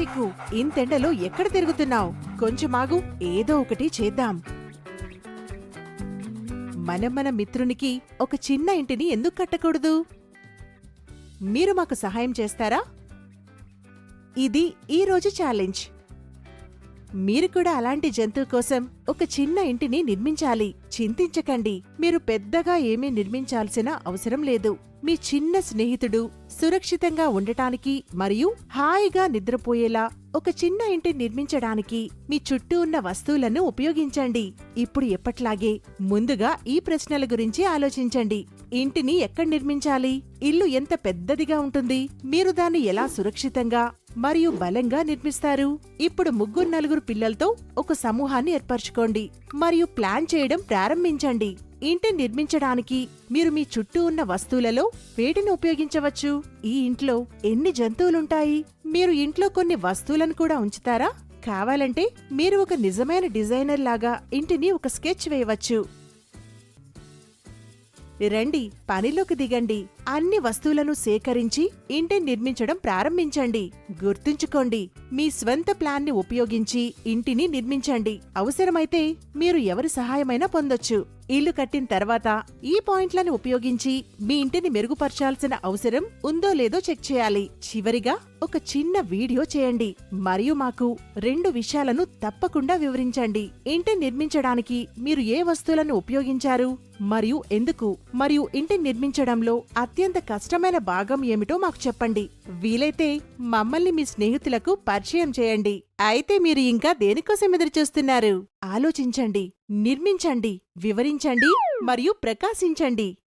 చిక్కు. ఇంతెండలో ఎక్కడ తిరుగుతున్నావు? కొంచెం ఆగు ఏదో ఒకటి చేద్దాం. మనం మన మిత్రునికి ఒక చిన్న ఇంటిని ఎందుకు కట్టకూడదు? మీరు మాకు సహాయం చేస్తారా? ఇది ఈ రోజు ఛాలెంజ్. మీరు కూడా అలాంటి జంతువు కోసం ఒక చిన్న ఇంటిని నిర్మించాలి. చింతించకండి. మీరు పెద్దగా ఏమీ నిర్మించాల్సిన అవసరం లేదు. మీ చిన్న స్నేహితుడు సురక్షితంగా ఉండటానికి మరియు హాయిగా నిద్రపోయేలా ఒక చిన్న ఇంటి నిర్మించడానికి మీ చుట్టూ ఉన్న వస్తువులను ఉపయోగించండి. ఇప్పుడు ఎప్పట్లాగే ముందుగా ఈ ప్రశ్నల గురించి ఆలోచించండి. ఇంటిని ఎక్కడ నిర్మించాలి? ఇల్లు ఎంత పెద్దదిగా ఉంటుంది? మీరు దాన్ని ఎలా సురక్షితంగా మరియు బలంగా నిర్మిస్తారు? ఇప్పుడు ముగ్గురు నలుగురు పిల్లలతో ఒక సమూహాన్ని ఏర్పరచుకోండి. మరియు ప్లాన్ చేయడం ప్రారంభించండి. ఇంటి నిర్మించడానికి మీరు మీ చుట్టూ ఉన్న వస్తువులలో వేటిని ఉపయోగించవచ్చు? ఈ ఇంట్లో ఎన్ని జంతువులుంటాయి? మీరు ఇంట్లో కొన్ని వస్తువులను కూడా ఉంచుతారా? కావాలంటే మీరు ఒక నిజమైన డిజైనర్ లాగా ఇంటిని ఒక స్కెచ్ వేయవచ్చు. రండి పనిలోకి దిగండి. అన్ని వస్తువులను సేకరించి ఇంటిని నిర్మించడం ప్రారంభించండి. గుర్తుంచుకోండి మీ స్వంత ప్లాన్ని ఉపయోగించి ఇంటిని నిర్మించండి. అవసరమైతే మీరు ఎవరి సహాయమైనా పొందొచ్చు. ఇల్లు కట్టిన తర్వాత ఈ పాయింట్లను ఉపయోగించి మీ ఇంటిని మెరుగుపరచాల్సిన అవసరం ఉందో లేదో చెక్ చేయాలి. చివరిగా ఒక చిన్న వీడియో చేయండి. మరియు మాకు రెండు విషయాలను తప్పకుండా వివరించండి. ఇంటి నిర్మించడానికి మీరు ఏ వస్తువులను ఉపయోగించారు? మరియు ఎందుకు? మరియు ఇంటి నిర్మించడంలో అత్యంత కష్టమైన భాగం ఏమిటో మాకు చెప్పండి. వీలైతే మమ్మల్ని మీ స్నేహితులకు పరిచయం చేయండి. అయితే మీరు ఇంకా దేనికోసం ఎదురుచూస్తున్నారు? ఆలోచించండి. నిర్మించండి వివరించండి మరియు ప్రకాశించండి.